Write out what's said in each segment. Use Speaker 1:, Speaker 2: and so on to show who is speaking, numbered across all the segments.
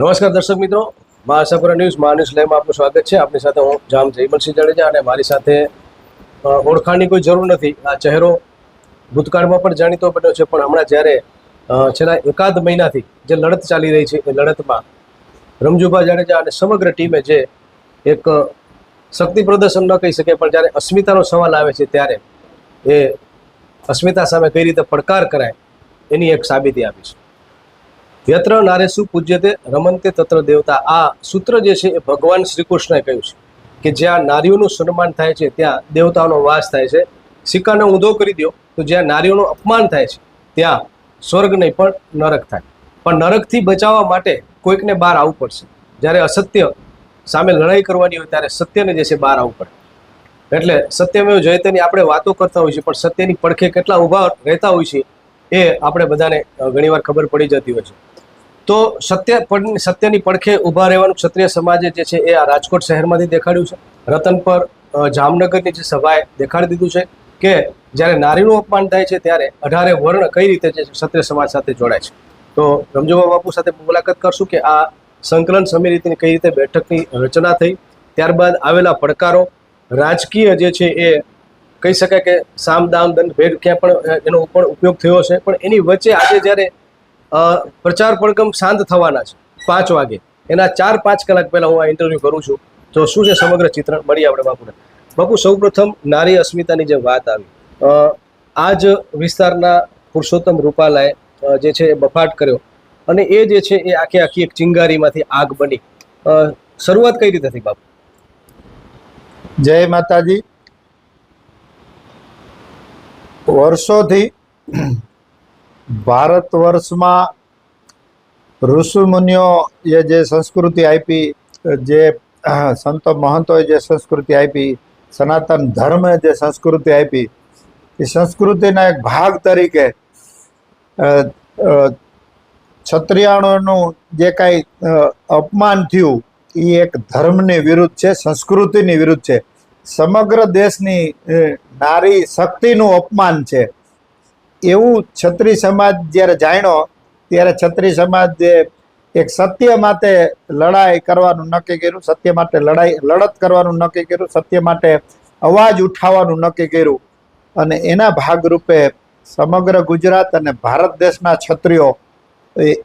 Speaker 1: નમસ્કાર દર્શક મિત્રો મા આશાપુરા ન્યૂઝ, મા ન્યૂઝ લાઈવમાં આપનું સ્વાગત છે. આપણી સાથે હું જામ જયમલસિંહ જાડેજા અને મારી સાથે ઓળખાણની કોઈ જરૂર નથી, આ ચહેરો ભૂતકાળમાં પણ જાણીતો બન્યો છે. પણ હમણાં જ્યારે છેલ્લા એકાદ મહિનાથી જે લડત ચાલી રહી છે, એ લડતમાં રમજુભા જાડેજા અને સમગ્ર ટીમે જે એક શક્તિ પ્રદર્શન ન કહી શકે, પણ જ્યારે અસ્મિતાનો સવાલ આવે છે ત્યારે એ અસ્મિતા સામે કઈ રીતે પડકાર કરાય, એની એક સાબિતી આપી છે. યત્ર નારેસુ પૂજ્યતે રમંતે તત્ર દેવતા. આ સૂત્ર જે છે એ ભગવાન શ્રી કૃષ્ણએ કહ્યું છે કે જ્યાં નારીઓનું સન્માન થાય છે, ત્યાં દેવતાઓનો વાસ થાય છે. સિક્કાને ઊંધો કરી દો તો જ્યાં નારીઓનું અપમાન થાય છે, ત્યાં સ્વર્ગ નહીં પણ નરક થાય. પણ નરકથી બચાવવા માટે કોઈકને બહાર આવવું પડશે. જ્યારે અસત્ય સામે લડાઈ કરવાની હોય, ત્યારે સત્યને જે છે બહાર આવવું પડે. એટલે સત્યમેવ જયતેની આપણે વાતો કરતા હોઈએ છીએ, પણ સત્યની પડખે કેટલા ઊભા રહેતા હોય છે એ આપણે બધાને ઘણીવાર ખબર પડી જતી હોય છે. તો સત્ય સત્યની પડખે ઊભા રહેવાનું ક્ષત્રિય સમાજે જે છે એ આ રાજકોટ શહેરમાંથી દેખાડ્યું છે. રતન પર જામનગરની જે સભાએ દેખાડી દીધું છે કે જ્યારે નારીનું અપમાન થાય છે ત્યારે અઢારે વર્ણ કઈ રીતે જે ક્ષત્રિય સમાજ સાથે જોડાય છે. તો રમજોબા બાપુ સાથે મુલાકાત કરશું કે આ સંકલન સમિતિની કઈ રીતે બેઠકની રચના થઈ. ત્યારબાદ આવેલા પડકારો, રાજકીય જે છે એ કહી શકાય કે સામ દામ દંડ ભેદ ક્યાં પણ એનો પણ ઉપયોગ થયો છે પણ એની વચ્ચે આજે જ્યારે પ્રચાર પડકમ શાંત થવાના છે, પાંચ વાગે. એના ચાર, પાંચ કલાક પહેલા હું આ ઇન્ટરવ્યૂ કરું છું. તો શું છે સમગ્ર ચિત્રણ? મળી આપણે બાપુને. બાપુ, સૌપ્રથમ નારી અસ્મિતાની જે વાત આવી આ જ વિસ્તારના પુરુષોત્તમ રૂપાલાએ જે છે એ બફાટ કર્યો. અને એ જે છે એ આખી આખી એક ચિંગારીમાંથી આગ બની. શરૂઆત કઈ રીતે થઈ બાપુ?
Speaker 2: જય માતાજી. વર્ષોથી ભારત વર્ષમાં ઋષિ મુનિઓએ જે સંસ્કૃતિ આપી, જે સંતો મહંતોએ જે સંસ્કૃતિ આપી, સનાતન ધર્મે જે સંસ્કૃતિ આપી, એ સંસ્કૃતિના એક ભાગ તરીકે ક્ષત્રિયાણોનું જે કાંઈ અપમાન થયું, એ એક ધર્મની વિરુદ્ધ છે, સંસ્કૃતિની વિરુદ્ધ છે. સમગ્ર દેશની નારી શક્તિનું અપમાન છે. એવું છત્રી સમાજ જ્યારે જાણ્યો, ત્યારે છત્રી સમાજે એક સત્ય માટે લડાઈ કરવાનું નક્કી કર્યું, સત્ય માટે લડાઈ, લડત કરવાનું નક્કી કર્યું, સત્ય માટે અવાજ ઉઠાવવાનું નક્કી કર્યું. અને એના ભાગરૂપે સમગ્ર ગુજરાત અને ભારત દેશના છત્રીઓ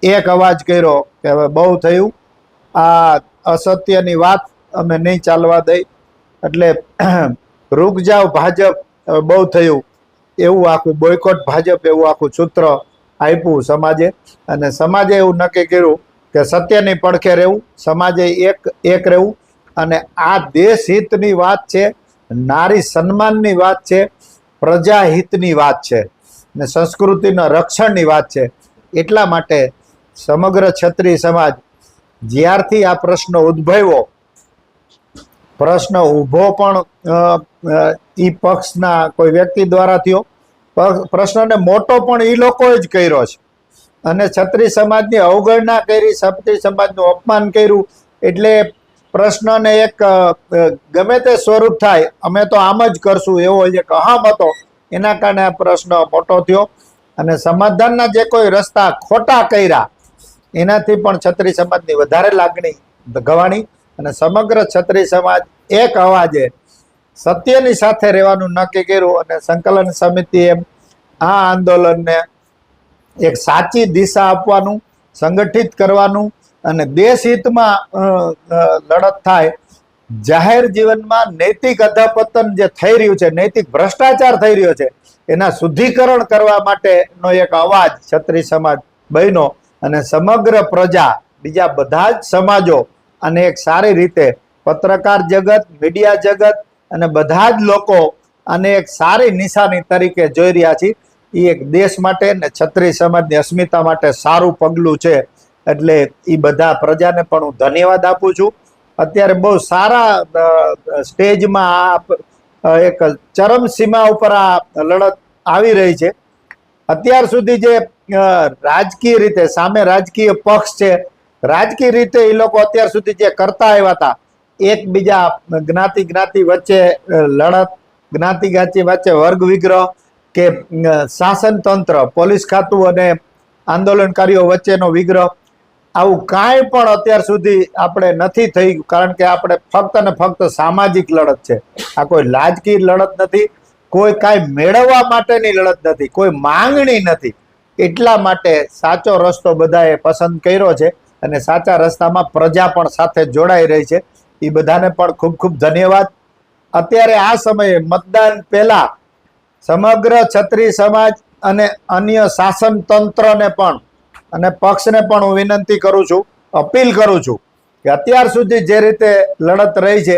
Speaker 2: એક અવાજ કર્યો કે હવે બહુ થયું. આ અસત્યની વાત અમે નહીં ચાલવા દઈ. એટલે રૂક જાવ ભાજપ બહુ થયું. એવું આખું બોયકોટ ભાજપ એવું આખું સૂત્ર આપ્યું સમાજે. અને સમાજે એવું નક્કી કર્યું કે સત્યની પડખે રહેવું, સમાજે એક એક રહેવું. અને આ દેશ હિતની વાત છે, નારી સન્માનની વાત છે પ્રજાહિતની વાત છે ને સંસ્કૃતિના રક્ષણની વાત છે. એટલા માટે સમગ્ર છત્રી સમાજ જ્યારથી આ પ્રશ્ન ઉદ્ભવ્યો પ્રશ્ન ઊભો પણ એ પક્ષના કોઈ વ્યક્તિ દ્વારા થયો. પ્રશ્નને મોટો પણ એ લોકોએ જ કર્યો છે. અને છત્રી સમાજની અવગણના કરી છત્રી સમાજનું અપમાન કર્યું. એટલે પ્રશ્નને એક ગમે તે સ્વરૂપ થાય, અમે તો આમ જ કરશું એવો એક અહમ હતો. એના કારણે આ પ્રશ્ન મોટો થયો. અને સમાધાનના જે કોઈ રસ્તા ખોટા કર્યા, એનાથી પણ છત્રી સમાજની વધારે લાગણી ગવાણી. અને સમગ્ર છત્રી સમાજ એક અવાજે સત્યની સાથે રહેવાનું નક્કી કર્યું અને સંકલન સમિતિએ આ આંદોલનને એક સાચી દિશા આપવાનું સંગઠિત કરવાનું અને દેશ હિતમાં અ, અ, લડત થાય. જાહેર જીવનમાં નૈતિક અધપતન જે થઈ રહ્યું છે નૈતિક ભ્રષ્ટાચાર થઈ રહ્યો છે એના શુદ્ધિકરણ કરવા માટેનો એક અવાજ ક્ષત્રિય સમાજ બન્યો અને સમગ્ર પ્રજા બીજા બધા જ સમાજો અને એક સારી રીતે પત્રકાર જગત મીડિયા જગત અને બધા જ લોકો આને એક સારી નિશાની તરીકે જોઈ રહ્યા છે. એ એક દેશ માટે ને છત્રી સમાજની અસ્મિતા માટે સારું પગલું છે. એટલે એ બધા પ્રજાને પણ હું ધન્યવાદ આપું છું. અત્યારે બહુ સારા સ્ટેજમાં આ એક ચરમસીમા ઉપર આ લડત આવી રહી છે. અત્યાર સુધી જે રાજકીય રીતે સામે રાજકીય પક્ષ છે, રાજકીય રીતે એ લોકો અત્યાર સુધી જે કરતા આવ્યા હતા એકબીજા જ્ઞાતિ જ્ઞાતિ વચ્ચે લડત, જ્ઞાતિ જ્ઞાતિ વચ્ચે વર્ગ વિગ્રહ કે શાસન તંત્ર, પોલીસ ખાતું અને આંદોલનકારીઓ વચ્ચેનો વિગ્રહ, આવું કાંઈ પણ અત્યાર સુધી આપણે નથી થઈ, કારણ કે આપણે ફક્ત ને ફક્ત સામાજિક લડત છે. આ કોઈ લાજકી લડત નથી, કોઈ કાંઈ મેળવવા માટેની લડત નથી, કોઈ માંગણી નથી. એટલા માટે સાચો રસ્તો બધાએ પસંદ કર્યો છે અને સાચા રસ્તામાં પ્રજા પણ સાથે જોડાઈ રહી છે. એ બધાને પણ ખૂબ ખૂબ ધન્યવાદ. અત્યારે આ સમયે મતદાન પહેલા સમગ્ર છત્રી સમાજ અને અન્ય શાસન તંત્રને પણ અને પક્ષને પણ હું વિનંતી કરું છું, અપીલ કરું છું કે અત્યાર સુધી જે રીતે લડત રહી છે,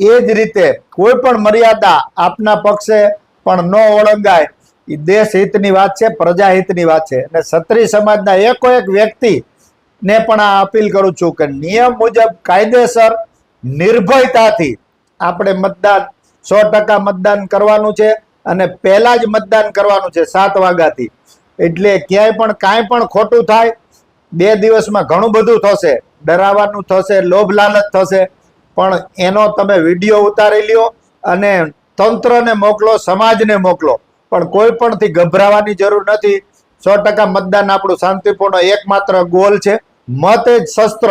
Speaker 2: એ જ રીતે કોઈ પણ મર્યાદા આપના પક્ષે પણ ન ઓળંગાય, એ દેશ હિતની વાત છે પ્રજાહિતની વાત છે. અને ક્ષત્રિય સમાજના એકો એક વ્યક્તિ ને પણ આ અપીલ કરું છું કે નિયમ મુજબ કાયદેસર નિર્ભયતાથી આપણે મતદાન, સો ટકા મતદાન કરવાનું છે અને પહેલાં જ મતદાન કરવાનું છે સાત વાગ્યાથી. એટલે ક્યાંય પણ કાંઈ પણ ખોટું થાય, બે દિવસમાં ઘણું બધું થશે. ડરાવાનું થશે, લોભ લાલચ થશે. પણ એનો તમે વીડિયો ઉતારી લ્યો અને તંત્રને મોકલો, સમાજને મોકલો. પણ કોઈ પણથી ગભરાવાની જરૂર નથી. સો ટકા મતદાન આપણું શાંતિપૂર્ણ એકમાત્ર ગોલ છે. મત જ શસ્ત્ર.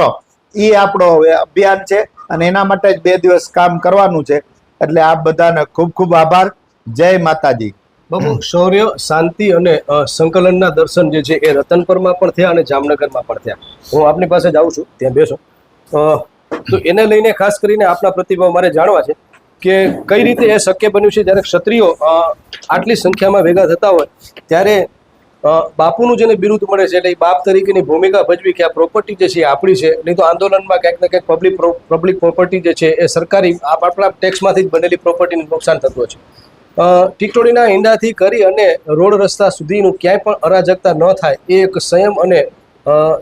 Speaker 2: એ આપણો અભિયાન છે અને એના માટે જ બે દિવસ કામ કરવાનું છે. એટલે આપ બધાને ખૂબ ખૂબ આભાર. જય માતાજી.
Speaker 1: બાબુ, શૌર્ય, શાંતિ અને સંકલનના દર્શન જે છે એ રતનપરમાં પણ થયા અને જામનગરમાં પણ થયા. હું આપની પાસે જ આવું છું, ત્યાં બેસો. તો એને લઈને ખાસ કરીને આપના પ્રતિભાવ મારે જાણવા છે કે કઈ રીતે એ શક્ય બન્યું છે? જ્યારે ક્ષત્રિયો આટલી સંખ્યામાં ભેગા થતા હોય, ત્યારે બાપુનું જેને બિરુદ મળે છે એટલે એ બાપ તરીકેની ભૂમિકા ભજવી કે આ પ્રોપર્ટી જે છે એ આપણી છે. નહીં તો આંદોલનમાં ક્યાંક ને ક્યાંક પબ્લિક પબ્લિક પ્રોપર્ટી જે છે એ સરકારી આપ- આપણા ટેક્સમાંથી જ બનેલી પ્રોપર્ટીને નુકસાન થતું છે. અ, ટીકટોળીના ઈંડાથી કરી અને રોડ રસ્તા સુધીનું ક્યાંય પણ અરાજકતા ન થાય એ એક સંયમ અને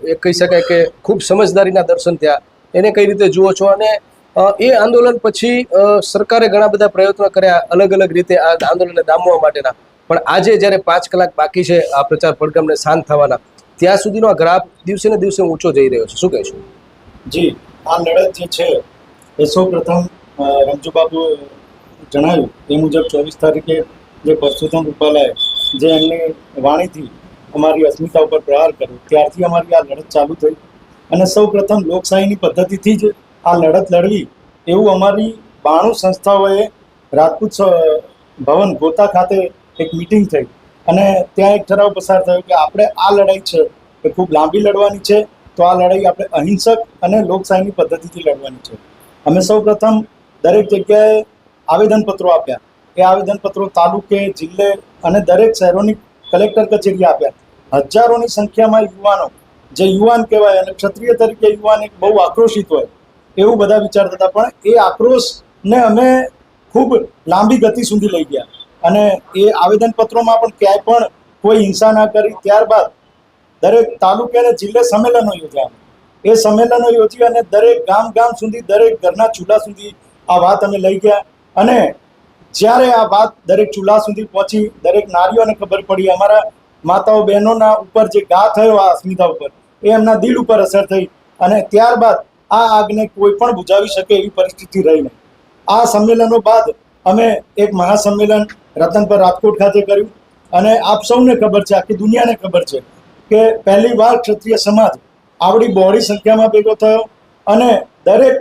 Speaker 1: એ કહી શકાય કે ખૂબ સમજદારીના દર્શન થયા. એને કઈ રીતે જુઓ છો? અને એ આંદોલન પછી સરકારે ઘણા બધા પ્રયત્નો કર્યા અલગ અલગ રીતે આ આંદોલનને દામવા માટેના. પણ આજે જ્યારે પાંચ કલાક બાકી છે આ પ્રચાર પડગમને શાંત થવાના, ત્યાં સુધીનો આ ગ્રાફ દિવસે ને દિવસે ઊંચો જઈ રહ્યો છે. શું કહીશું?
Speaker 3: જી, આ લડત જે છે, એ સૌ પ્રથમ રમજુબાબુએ જણાવ્યું. એ મુજબ ચોવીસ તારીખે જે પરસોત્તમ રૂપાલાએ જે એમની વાણીથી અમારી અસ્મિતા ઉપર પ્રહાર કર્યો, ત્યારથી અમારી આ લડત ચાલુ થઈ. અને સૌ પ્રથમ લોકશાહીની પદ્ધતિથી જ આ લડત લડવી, એવું અમારી બાણું સંસ્થાઓએ રાજપૂત ભવન ગોતા ખાતે એક મિટિંગ થઈ. અને ત્યાં એક ઠરાવ પસાર થયો કે આપણે આ લડાઈ છે એ ખૂબ લાંબી લડવાની છે, તો આ લડાઈ આપણે અહિંસક અને લોકશાહીની પદ્ધતિથી લડવાની છે. અમે સૌ પ્રથમ દરેક જગ્યાએ આવેદનપત્રો આપ્યા. એ આવેદનપત્રો તાલુકે, જિલ્લે અને દરેક શહેરોની કલેક્ટર કચેરી આપ્યા. હજારોની સંખ્યામાં યુવાનો, જે યુવાન કહેવાય અને ક્ષત્રિય તરીકે યુવાન એક બહુ આક્રોશિત હોય, એવું બધા વિચારતા હતા. પણ એ આક્રોશને અમે ખૂબ લાંબી ગતિ સુધી લઈ ગયા. અને એ આવેદનપત્રોમાં પણ ક્યાંય પણ કોઈ હિંસા ના કરી, ત્યારબાદ દરેક તાલુકે અને જિલ્લે સંમેલનો યોજ્યા. એ સંમેલનો યોજી અને દરેક ગામ ગામ સુધી, દરેક ઘરના ચૂલા સુધી આ વાત અમે લઈ ગયા. અને જ્યારે આ વાત દરેક ચૂલા સુધી પહોંચી, દરેક નારીઓને ખબર પડી, અમારા માતાઓ બહેનોના ઉપર જે ઘા થયો આ અસ્મિતા ઉપર, એ એમના દિલ ઉપર અસર થઈ. અને ત્યારબાદ આ આગને કોઈ પણ બુજાવી શકે એવી પરિસ્થિતિ રહી નહીં. આ સંમેલનો બાદ અમે એક મહાસંમેલન રતનપર રાજકોટ ખાતે કર્યું. અને આપ સૌને ખબર છે, આખી દુનિયાને ખબર છે કે પહેલી વાર ક્ષત્રિય સમાજ આવડી બહોળી સંખ્યામાં ભેગો થયો અને દરેક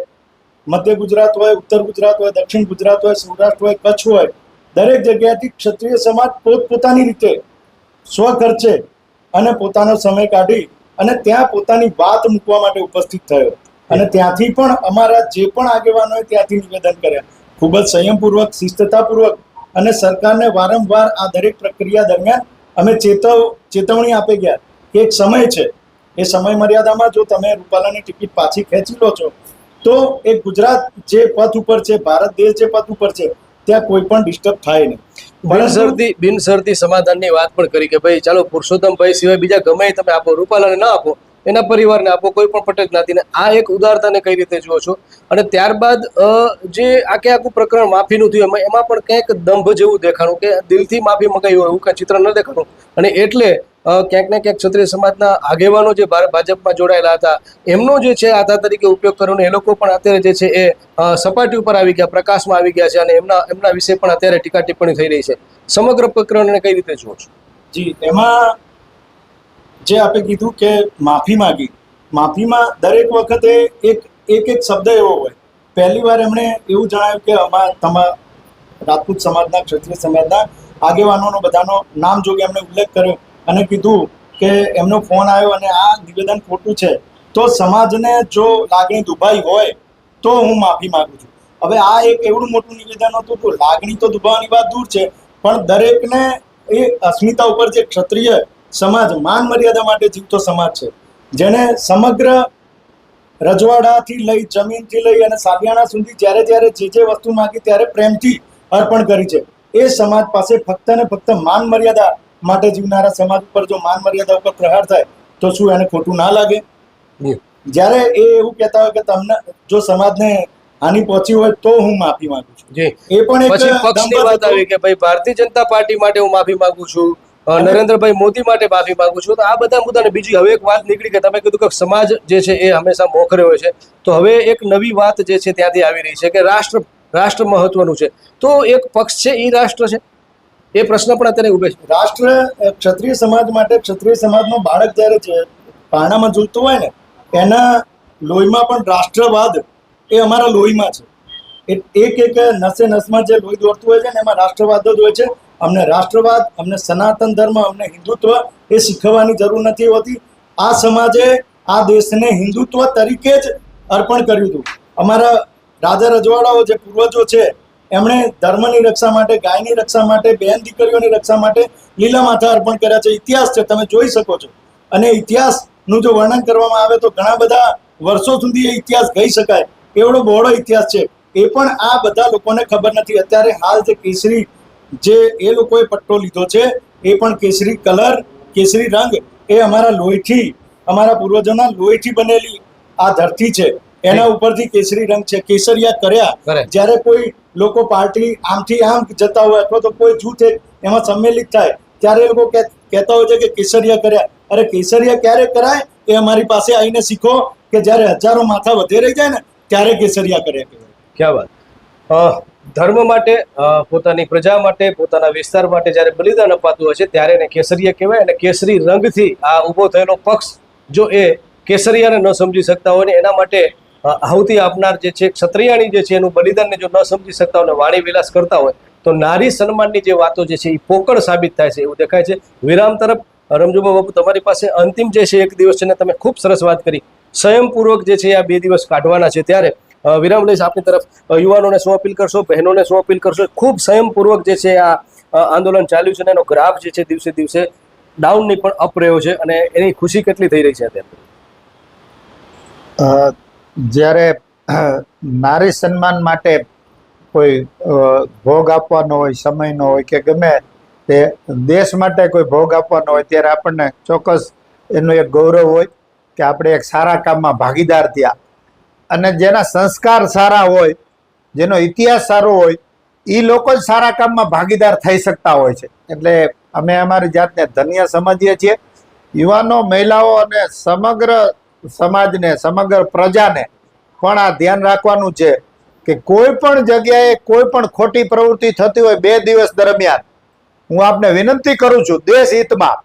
Speaker 3: મધ્ય ગુજરાત હોય, ઉત્તર ગુજરાત હોય, દક્ષિણ ગુજરાત હોય, સૌરાષ્ટ્ર હોય, કચ્છ હોય, દરેક જગ્યાએથી ક્ષત્રિય સમાજ પોતપોતાની રીતે સ્વખર્ચે અને પોતાનો સમય કાઢી અને ત્યાં પોતાની વાત મૂકવા માટે ઉપસ્થિત થયો. અને ત્યાંથી પણ અમારા જે પણ આગેવાનોએ ત્યાંથી નિવેદન કર્યા. ખૂબ જ સંયમપૂર્વક શિસ્તતાપૂર્વક અને સરકારને વારંવાર આ દરેક પ્રક્રિયા દરમિયાન અમે ચેતવ ચેતવણી આપી ગયા કે એક સમય છે. એ સમય મર્યાદામાં જો તમે રૂપાલાની ટિકિટ પાછી ખેંચી લો છો તો એ ગુજરાત જે પથ ઉપર છે ભારત દેશ જે પથ ઉપર છે ત્યાં કોઈ પણ ડિસ્ટર્બ થાય નહીં.
Speaker 1: બિનશરતી બિનશરતી સમાધાનની વાત પણ કરી કે ભાઈ ચાલો પુરુષોત્તમભાઈ સિવાય બીજા ગમે તમે આપો રૂપાલાને ના આપો એના પરિવારને આપો, કોઈ પણ પટેલ જ્ઞાતિને. આ એક ઉદારતાને કઈ રીતે જુઓ છો? અને ત્યારબાદ જે આખે આખું પ્રકરણ માફીનું થયું, એમાં એમાં પણ ક્યાંક દંભ જેવું દેખાણું કે દિલથી માફી મંગાવી હોય એવું કાંઈ ચિત્ર ન દેખાણું. અને એટલે ક્યાંક ને ક્યાંક ક્ષત્રિય સમાજના આગેવાનો જે ભાજપમાં જોડાયેલા હતા, એમનો જે છે આધાર તરીકે ઉપયોગ કર્યો એ લોકો પણ અત્યારે જે છે એ સપાટી ઉપર આવી ગયા, પ્રકાશમાં આવી ગયા છે અને એમના એમના વિશે પણ અત્યારે ટીકા ટિપ્પણી થઈ રહી છે. સમગ્ર પ્રકરણને કઈ રીતે જુઓ છો?
Speaker 3: જી, એમાં જે આપે કીધું કે માફી માંગી. માફીમાં દરેક વખતે એક એક એક શબ્દ એવો હોય. પહેલી વાર એમણે એવું જણાવ્યું કે અમા, તમા, રાજપૂત સમાજના, ક્ષત્રિય સમાજના આગેવાનોનો બધાનો નામ જોગે એમણે ઉલ્લેખ કર્યો અને કીધું કે એમનો ફોન આવ્યો અને આ નિવેદન ખોટું છે. તો સમાજને જો લાગણી દુભાઈ હોય, તો હું માફી માગું છું. હવે આ એક એવડું મોટું નિવેદન હતું તો લાગણી તો દુભાવાની વાત દૂર છે, પણ દરેકને એ અસ્મિતા ઉપર જે ક્ષત્રિય સમાજ માન મર્યાદા માટે જીવતો સમાજ છે. જેને સમગ્ર રજવાડાથી લઈ જમીનથી લઈ અને સાલિયાણા સુધી જ્યારે જ્યારે જે જે વસ્તુ માગી ત્યારે પ્રેમથી અર્પણ કરી છે. એ સમાજ પાસે ફક્ત ને ફક્ત માન મર્યાદા માટે જીવનારા સમાજ ઉપર જો માન મર્યાદા ઉપર પ્રહાર થાય તો શું એને ખોટું ના લાગે? જ્યારે એ એવું કહેતા હોય કે તમને જો સમાજને હાની પહોંચી હોય તો હું માફી માંગુ છું. એ પણ એક
Speaker 1: પક્ષની વાત આવી કે ભાઈ ભારતીય જનતા પાર્ટી માટે હું માફી માંગુ છું. નરેન્દ્રભાઈ મોદી માટે માફી માંગુ છું. તો આ બધા મુદ્દાને બીજી હવે એક વાત નીકળી કે તમે કીધું કે સમાજ જે છે એ હંમેશા મોખરે હોય છે. તો હવે એક નવી વાત જે છે ત્યાંથી આવી રહી છે કે રાષ્ટ્ર રાષ્ટ્ર મહત્વનું છે. તો એક પક્ષ છે એ રાષ્ટ્ર છે? એ પ્રશ્ન પણ અત્યારે ઉભે છે.
Speaker 3: રાષ્ટ્ર ક્ષત્રિય સમાજ માટે ક્ષત્રિય સમાજનો બાળક જ્યારે છે પારણામાં ઝૂલતું હોય ને, એના લોહીમાં પણ રાષ્ટ્રવાદ એ અમારા લોહીમાં છે. એક એક નસે નસમાં જે લોહી દોડતું હોય છે ને, એમાં રાષ્ટ્રવાદ જ હોય છે. અમને રાષ્ટ્રવાદ, અમને સનાતન ધર્મ, અમને હિન્દુત્વ એ શીખવવાની જરૂર નથી હોતી. આ સમાજે આ દેશને હિન્દુત્વ તરીકે જ અર્પણ કર્યું હતું. અમારા રાજા રજવાડાઓ જે પૂર્વજો છે, એમણે ધર્મની રક્ષા માટે, ગાયની રક્ષા માટે બહેન દીકરીઓની રક્ષા માટે લીલા માથા અર્પણ કર્યા છે. ઇતિહાસ છે, તમે જોઈ શકો છો. અને ઇતિહાસનું જો વર્ણન કરવામાં આવે તો ઘણા બધા વર્ષો સુધી એ ઇતિહાસ કહી શકાય. એવડો બહોળો ઇતિહાસ છે. એ પણ આ બધા લોકોને ખબર નથી. અત્યારે હાલ જે કેસરી જે એ લોકોએ પટ્ટો લીધો છે એ પણ કેસરી કલર કેસરી રંગ એ અમારા લોહીથી અમારા પૂર્વજોના લોહીથી બનેલી આ ધરતી છે. એના ઉપરથી કેસરી રંગ છે. કેસરિયા કર્યા. જ્યારે કોઈ લોકો પાર્ટી આમથી આમ જતા હોય અથવા તો કોઈ જૂથ એમાં સંમેલિત થાય ત્યારે એ લોકો કહેતા હોય છે કે કેસરિયા કર્યા. અરે કેસરિયા ક્યારે કરાય? એ અમારી પાસે આવીને શીખો કે જ્યારે હજારો માથા વધે રહી જાય ને ત્યારે કેસરિયા કર્યા કહેવાય.
Speaker 1: ક્યાં વાત. ધર્મ માટે પોતાની પ્રજા માટે, પોતાના વિસ્તાર માટે જ્યારે બલિદાન અપાતું હોય છે, ત્યારે એને કેસરીય કહેવાય અને કેસરી રંગથી આ ઊભો થયેલો પક્ષ જો એ કેસરિયાને ન સમજી શકતા હોય ને એના માટે આહુતિ આપનાર જે છે, ક્ષત્રિયાણી જે છે, એનું બલિદાનને જો ન સમજી શકતા હોય વાણી વિલાસ કરતા હોય, તો નારી સન્માનની જે વાતો જે છે, એ પોકળ સાબિત થાય છે, એવું દેખાય છે. વિરામ તરફ, રમજુબા બાપુ, તમારી પાસે અંતિમ જે છે, એક દિવસ છે ને તમે ખૂબ સરસ વાત કરી. સ્વયંપૂર્વક જે છે, આ બે દિવસ કાઢવાના છે ત્યારે વિરામ લઈશ આપની તરફ. યુવાનોને શું અપીલ કરશો? બહેનોને શું અપીલ કરશો? ખૂબ સંયમપૂર્વક જે છે આ આંદોલન ચાલ્યું છે અને એનો ગ્રાફ જે છે દિવસે દિવસે ડાઉનની પણ અપ રહ્યો છે અને એની ખુશી કેટલી થઈ રહી છે અત્યારે?
Speaker 2: જ્યારે નારી સન્માન માટે કોઈ ભોગ આપવાનો હોય, સમયનો હોય કે ગમે તે દેશ માટે કોઈ ભોગ આપવાનો હોય, ત્યારે આપણને ચોક્કસ એનું એક ગૌરવ હોય કે આપણે એક સારા કામમાં ભાગીદાર થયા. અને જેના સંસ્કાર સારા હોય, જેનો ઇતિહાસ સારો હોય એ લોકો જ સારા કામમાં ભાગીદાર થઈ શકતા હોય છે. એટલે અમે અમારી જાતને ધન્ય સમજીએ છીએ. યુવાનો, મહિલાઓ અને સમગ્ર સમાજને, સમગ્ર પ્રજાને પણ આ ધ્યાન રાખવાનું છે કે કોઈ પણ જગ્યાએ કોઈ પણ ખોટી પ્રવૃત્તિ થતી હોય બે દિવસ દરમિયાન, હું આપને વિનંતી કરું છું દેશ હિતમાં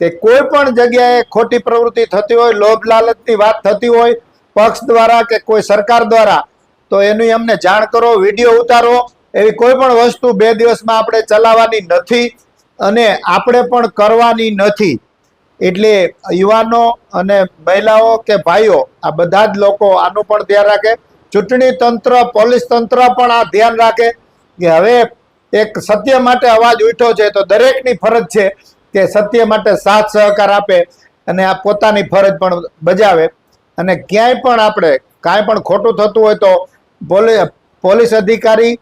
Speaker 2: કે કોઈ પણ જગ્યાએ ખોટી પ્રવૃત્તિ થતી હોય, લોભ લાલચની વાત થતી હોય પક્ષ દ્વારા કે કોઈ સરકાર દ્વારા, તો એની અમને જાણ કરો, વીડિયો ઉતારો. એવી કોઈ પણ વસ્તુ બે દિવસમાં આપણે ચલાવવાની નથી અને આપણે પણ કરવાની નથી. એટલે યુવાનો અને મહિલાઓ કે ભાઈઓ, આ બધા જ લોકો આનું પણ ધ્યાન રાખે. ચૂંટણી તંત્ર, પોલીસ તંત્ર પણ આ ધ્યાન રાખે કે હવે એક સત્ય માટે અવાજ ઉઠ્યો છે તો દરેકની ફરજ છે કે સત્ય માટે સાથ સહકાર આપે અને આ પોતાની ફરજ પણ બજાવે. અને ક્યાંય પણ આપણે કાંઈ પણ ખોટું થતું હોય તો પોલીસ અધિકારી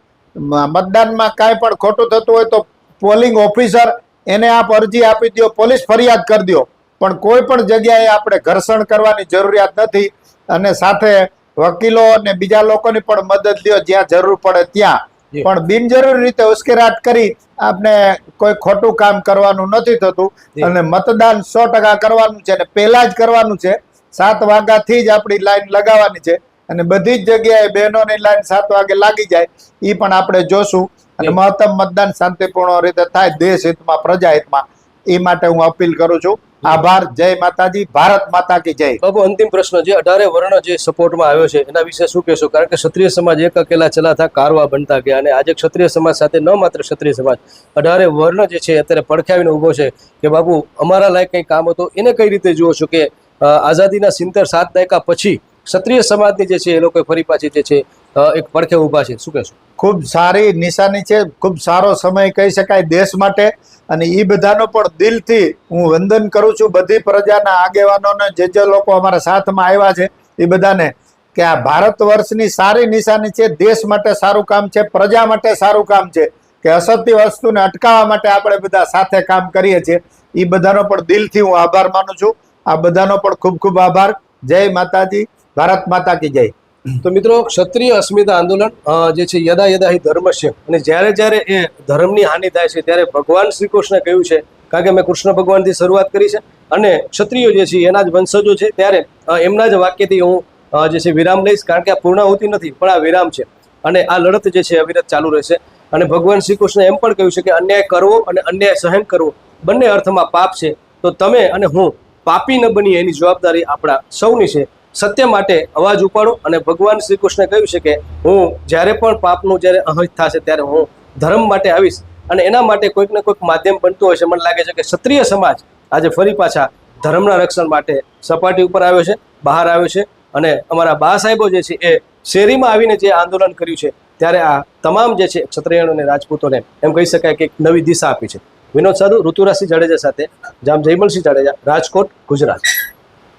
Speaker 2: મતદાનમાં કાંઈ પણ ખોટું થતું હોય તો પોલિંગ ઓફિસર એને આપ અરજી આપી દો પોલીસ ફરિયાદ કરી દો પણ કોઈ પણ જગ્યાએ આપણે ઘર્ષણ કરવાની જરૂરિયાત નથી અને સાથે વકીલો અને બીજા લોકોની પણ મદદ લ્યો જ્યાં જરૂર પડે ત્યાં. પણ બિનજરૂરી રીતે ઉશ્કેરાટ કરી આપણે કોઈ ખોટું કામ કરવાનું નથી થતું અને મતદાન સો ટકા કરવાનું છે અને પહેલા જ કરવાનું છે. સાત વાગ્યાથી જ આપણી લાઈન લગાવવાની છે. અને બધી જ જગ્યાએ બહેનોની લાઈન સાત વાગે લાગી જાય એ પણ આપણે જોશું. અને મહત્તમ મતદાન શાંતિપૂર્ણ રીતે થાય દેશ હિતમાં પ્રજા હિતમાં એ માટે હું અપીલ કરું છું. આભાર. જય માતાજી. ભારત માતા કી જય.
Speaker 1: બાબુ અંતિમ પ્રશ્ન જે અઢારે વર્ણ જે સપોર્ટમાં આવ્યો છે એના વિશે શું કહેશો? કારણ કે ક્ષત્રિય સમાજ એક અકેલા ચલાતા કારવા બનતા ગયા. અને આજે ક્ષત્રિય સમાજ સાથે ન માત્ર ક્ષત્રિય સમાજ અઢારે વર્ણ જે છે અત્યારે પડખાવીને ઊભો છે કે બાબુ અમારા લાયક કંઈ કામ હતો? એને કઈ રીતે જુઓ છો કે આઝાદીના સિત્તેર સાત દાયકા પછી ક્ષત્રિય સમાજની જે છે એ લોકો ફરી પાછી જે છે એક પડખે ઊભા છે. શું કહેશું?
Speaker 2: ખૂબ સારી નિશાની છે. ખૂબ સારો સમય કહી શકાય દેશ માટે. અને એ બધાનો પણ દિલથી હું વંદન કરું છું. બધી પ્રજાના આગેવાનોને, જે જે લોકો અમારા સાથમાં આવ્યા છે એ બધાને કે આ ભારત વર્ષની સારી નિશાની છે. દેશ માટે સારું કામ છે. પ્રજા માટે સારું કામ છે. કે અસત્ય વસ્તુને અટકાવવા માટે આપણે બધા સાથે કામ કરીએ છીએ. એ બધાનો પણ દિલથી હું આભાર માનું છું. આ બધાનો પણ ખૂબ ખૂબ આભાર. જય માતાજી. ભારત માતા કી જય.
Speaker 1: તો મિત્રો, ક્ષત્રિય અસ્મિતા આંદોલન જે છે, યદા યદા ધર્મ છે. અને જ્યારે જ્યારે એ ધર્મની હાનિ થાય છે, ત્યારે ભગવાન શ્રી કૃષ્ણ કહ્યું છે, કારણ કે મેં કૃષ્ણ ભગવાનથી શરૂઆત કરી છે. અને ક્ષત્રિયો જે છે, એના જ વંશજો છે, ત્યારે એમના જ વાક્યથી હું જે છે, વિરામ લઈશ, કારણ કે આ પૂર્ણાહુતિ નથી, પણ આ વિરામ છે. અને આ લડત જે છે, અવિરત ચાલુ રહેશે. અને ભગવાન શ્રી કૃષ્ણ એમ પણ કહ્યું છે કે અન્યાય કરવો અને અન્યાય સહન કરવો બંને અર્થમાં પાપ છે. તો તમે અને હું પાપી ન બની એની જવાબદારી આપણા સૌની છે. સત્ય માટે અવાજ ઉપાડો અને ભગવાન શ્રી કૃષ્ણે કહ્યું છે કે, હું જ્યારે પણ પાપનું જ્યારે અહજ થશે ત્યારે હું ધર્મ માટે આવીશ અને એના માટે કોઈક ને કોઈક માધ્યમ બનતું હોય છે. મને લાગે છે કે ક્ષત્રિય સમાજ આજે ફરી પાછા ધર્મના રક્ષણ માટે સપાટી ઉપર આવ્યો છે, બહાર આવ્યો છે અને અમારા બા સાહેબો જે છે એ શેરીમાં આવીને જે આંદોલન કર્યું છે, ત્યારે આ તમામ જે છે ક્ષત્રિયણો અને રાજપૂતોને એમ કહી શકાય કે એક નવી દિશા આપી છે. વિનોદ સાધુ ઋતુરાજસિંહ જાડેજા સાથે જામ જયમલસિંહ જાડેજા રાજકોટ ગુજરાત.